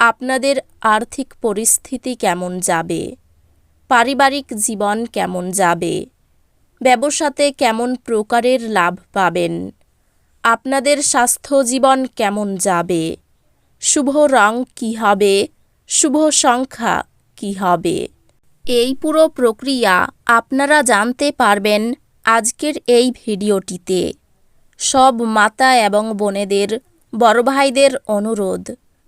আপনাদের আর্থিক পরিস্থিতি কেমন যাবে? পারিবারিক জীবন কেমন যাবে? ব্যবসাতে কেমন প্রকারের লাভ পাবেন? আপনাদের স্বাস্থ্য জীবন কেমন যাবে? শুভ রং কী হবে? শুভ সংখ্যা কী হবে? এই পুরো প্রক্রিয়া আপনারা জানতে পারবেন আজকের এই ভিডিওটিতে। সব মাতা এবং বোনেদের, বড় ভাইদের অনুরোধ।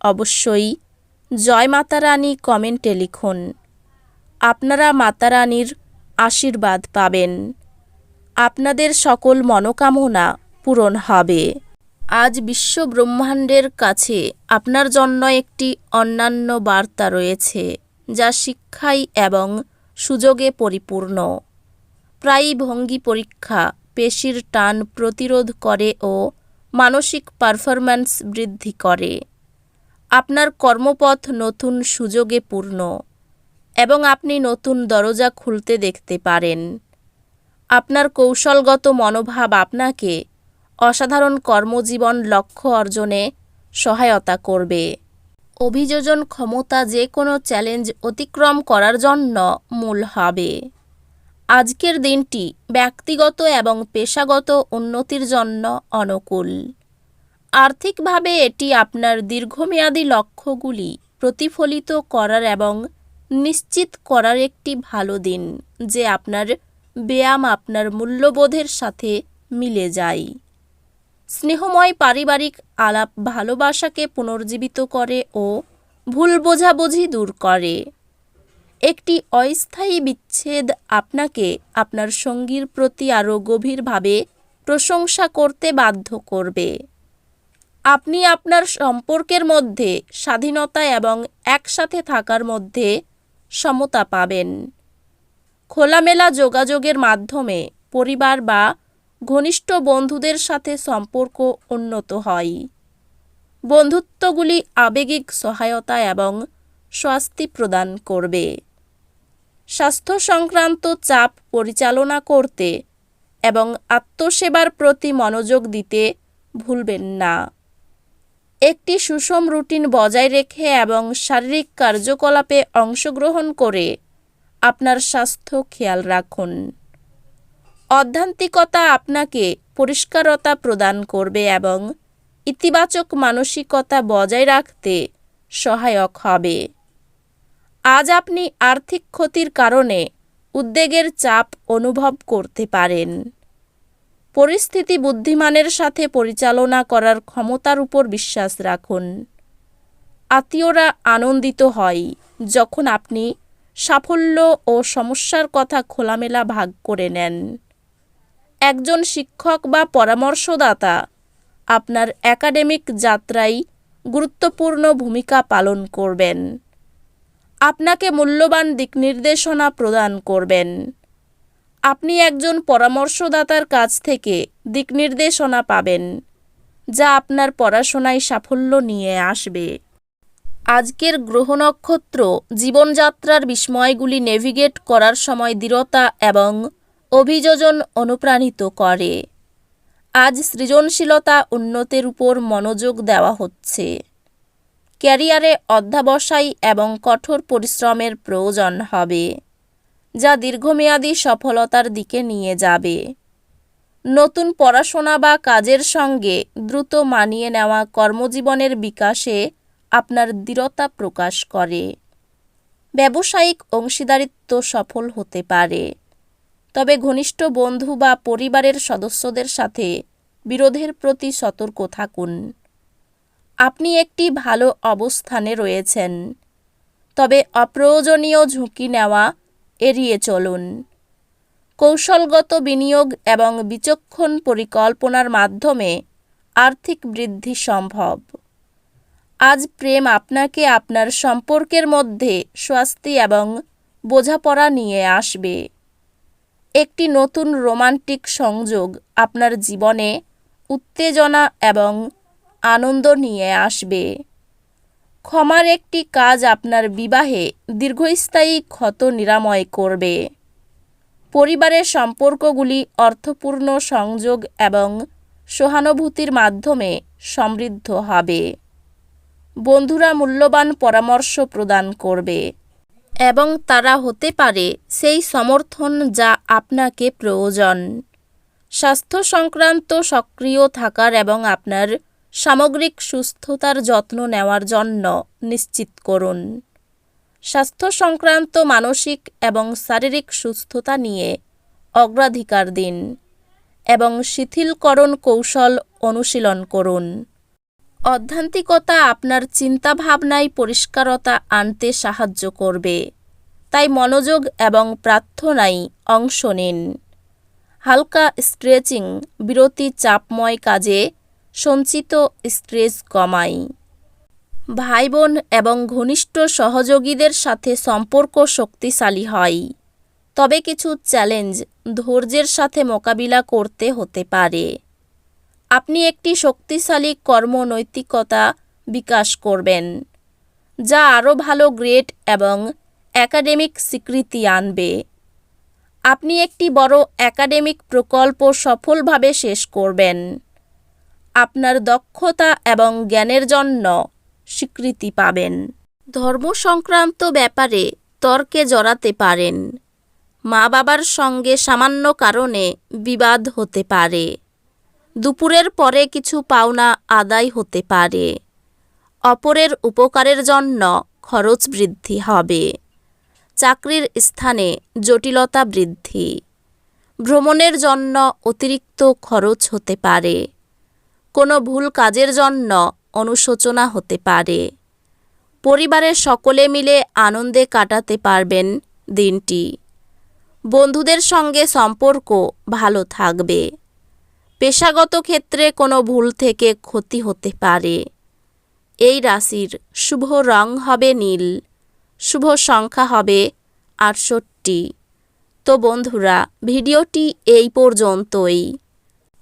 অবশ্যই জয় মাতারানী কমেন্টে লিখুন। আপনারা মাতারানীর আশীর্বাদ পাবেন। আপনাদের সকল মনোকামনা পূরণ হবে। আজ বিশ্ব ব্রহ্মাণ্ডের কাছে আপনার জন্য একটি অন্যান্য বার্তা রয়েছে, যা শিক্ষায় এবং সুযোগে পরিপূর্ণ। প্রায়ই ভঙ্গি পরীক্ষা পেশির টান প্রতিরোধ করে ও মানসিক পারফরম্যান্স বৃদ্ধি করে। আপনার কর্মপথ নতুন সুযোগে পূর্ণ এবং আপনি নতুন দরজা খুলতে দেখতে পারেন। আপনার কৌশলগত মনোভাব আপনাকে অসাধারণ কর্মজীবন লক্ষ্য অর্জনে সহায়তা করবে। অভিযোজন ক্ষমতা যে কোনো চ্যালেঞ্জ অতিক্রম করার জন্য মূল হবে। আজকের দিনটি ব্যক্তিগত এবং পেশাগত উন্নতির জন্য অনুকূল। আর্থিকভাবে এটি আপনার দীর্ঘমেয়াদী লক্ষ্যগুলি প্রতিফলিত করার এবং নিশ্চিত করার একটি ভালো দিন, যে আপনার ব্যায়াম আপনার মূল্যবোধের সাথে মিলে যায়। স্নেহময় পারিবারিক আলাপ ভালোবাসাকে পুনর্জীবিত করে ও ভুল বোঝাবুঝি দূর করে। একটি অস্থায়ী বিচ্ছেদ আপনাকে আপনার সঙ্গীর প্রতি আরও গভীরভাবে প্রশংসা করতে বাধ্য করবে। আপনি আপনার সম্পর্কের মধ্যে স্বাধীনতা এবং একসাথে থাকার মধ্যে সমতা পাবেন। খোলামেলা যোগাযোগের মাধ্যমে পরিবার বা ঘনিষ্ঠ বন্ধুদের সাথে সম্পর্ক উন্নত হয়। বন্ধুত্বগুলি আবেগিক সহায়তা এবং স্বস্তি প্রদান করবে। স্বাস্থ্য সংক্রান্ত চাপ পরিচালনা করতে এবং আত্মসেবার প্রতি মনোযোগ দিতে ভুলবেন না। একটি সুষম রুটিন বজায় রেখে এবং শারীরিক কার্যকলাপে অংশগ্রহণ করে আপনার স্বাস্থ্য খেয়াল রাখুন। অধ্যান্তিকতা আপনাকে পরিষ্কারতা প্রদান করবে এবং ইতিবাচক মানসিকতা বজায় রাখতে সহায়ক হবে। আজ আপনি আর্থিক ক্ষতির কারণে উদ্বেগের চাপ অনুভব করতে পারেন। পরিস্থিতি বুদ্ধিমানের সাথে পরিচালনা করার ক্ষমতার উপর বিশ্বাস রাখুন। আত্মীয়রা আনন্দিত হয় যখন আপনি সাফল্য ও সমস্যার কথা খোলামেলা ভাগ করে নেন। একজন শিক্ষক বা পরামর্শদাতা আপনার একাডেমিক যাত্রায় গুরুত্বপূর্ণ ভূমিকা পালন করবেন। আপনাকে মূল্যবান দিকনির্দেশনা প্রদান করবেন। আপনি একজন পরামর্শদাতার কাছ থেকে দিকনির্দেশনা পাবেন, যা আপনার পড়াশোনায় সাফল্য নিয়ে আসবে। আজকের গ্রহ নক্ষত্র জীবনযাত্রার বিস্ময়গুলি নেভিগেট করার সময় দৃঢ়তা এবং অভিযোজন অনুপ্রাণিত করে। আজ সৃজনশীলতা উন্নতির উপর মনোযোগ দেওয়া হচ্ছে। ক্যারিয়ারে অধ্যাবসায় এবং কঠোর পরিশ্রমের প্রয়োজন হবে। যা দীর্ঘমেয়াদী সফলতার দিকে নিয়ে যাবে। নতুন পড়াশোনা বা কাজের সঙ্গে দ্রুত মানিয়ে নেওয়া কর্মজীবনের বিকাশে আপনার দৃঢ়তা প্রকাশ করে। ব্যবসায়িক অংশীদারিত্ব সফল হতে পারে। তবে ঘনিষ্ঠ বন্ধু বা পরিবারের সদস্যদের সাথে বিরোধের প্রতি সতর্ক থাকুন। আপনি একটি ভালো অবস্থানে রয়েছেন। তবে অপ্রয়োজনীয় ঝুঁকি নেওয়া এড়িয়ে চলুন। কৌশলগত বিনিয়োগ এবং বিচক্ষণ পরিকল্পনার মাধ্যমে আর্থিক বৃদ্ধি সম্ভব। আজ প্রেম আপনাকে আপনার সম্পর্কের মধ্যে স্বস্তি এবং বোঝাপড়া নিয়ে আসবে। একটি নতুন রোমান্টিক সংযোগ আপনার জীবনে উত্তেজনা এবং আনন্দ নিয়ে আসবে। ক্ষমার একটি কাজ আপনার বিবাহে দীর্ঘস্থায়ী ক্ষত নিরাময় করবে। পরিবারের সম্পর্কগুলি অর্থপূর্ণ সংযোগ এবং সহানুভূতির মাধ্যমে সমৃদ্ধ হবে। বন্ধুরা মূল্যবান পরামর্শ প্রদান করবে এবং তারা হতে পারে সেই সমর্থন যা আপনাকে প্রয়োজন। স্বাস্থ্য সংক্রান্ত সক্রিয় থাকার এবং আপনার সামগ্রিক সুস্থতার যত্ন নেওয়ার জন্য নিশ্চিত করুন। স্বাস্থ্য সংক্রান্ত মানসিক এবং শারীরিক সুস্থতা নিয়ে অগ্রাধিকার দিন এবং শিথিলকরণ কৌশল অনুশীলন করুন। অধ্যান্তিকতা আপনার চিন্তাভাবনায় পরিষ্কারতা আনতে সাহায্য করবে। তাই মনোযোগ এবং প্রার্থনায় অংশ নিন। হালকা স্ট্রেচিং বিরতি চাপময় কাজে সঞ্চিত স্ট্রেস কমাই। ভাই বোন এবং ঘনিষ্ঠ সহযোগীদের সাথে সম্পর্ক শক্তিশালী হয়। তবে কিছু চ্যালেঞ্জ ধৈর্যের সাথে মোকাবিলা করতে হতে পারে। আপনি একটি শক্তিশালী কর্মনৈতিকতা বিকাশ করবেন, যা আরও ভালো গ্রেড এবং একাডেমিক স্বীকৃতি আনবে। আপনি একটি বড় একাডেমিক প্রকল্প সফলভাবে শেষ করবেন। আপনার দক্ষতা এবং জ্ঞানের জন্য স্বীকৃতি পাবেন। ধর্ম সংক্রান্ত ব্যাপারে তর্কে জড়াতে পারেন। মা বাবার সঙ্গে সামান্য কারণে বিবাদ হতে পারে। দুপুরের পরে কিছু পাওনা আদায় হতে পারে। অপরের উপকারের জন্য খরচ বৃদ্ধি হবে। চাকরির স্থানে জটিলতা বৃদ্ধি। ভ্রমণের জন্য অতিরিক্ত খরচ হতে পারে। কোনো ভুল কাজের জন্য অনুশোচনা হতে পারে। পরিবারের সকলে মিলে আনন্দে কাটাতে পারবেন দিনটি। বন্ধুদের সঙ্গে সম্পর্ক ভালো থাকবে। পেশাগত ক্ষেত্রে কোনো ভুল থেকে ক্ষতি হতে পারে। এই রাশির শুভ রং হবে নীল, শুভ সংখ্যা হবে আটষট্টি। তো বন্ধুরা, ভিডিওটি এই পর্যন্তই।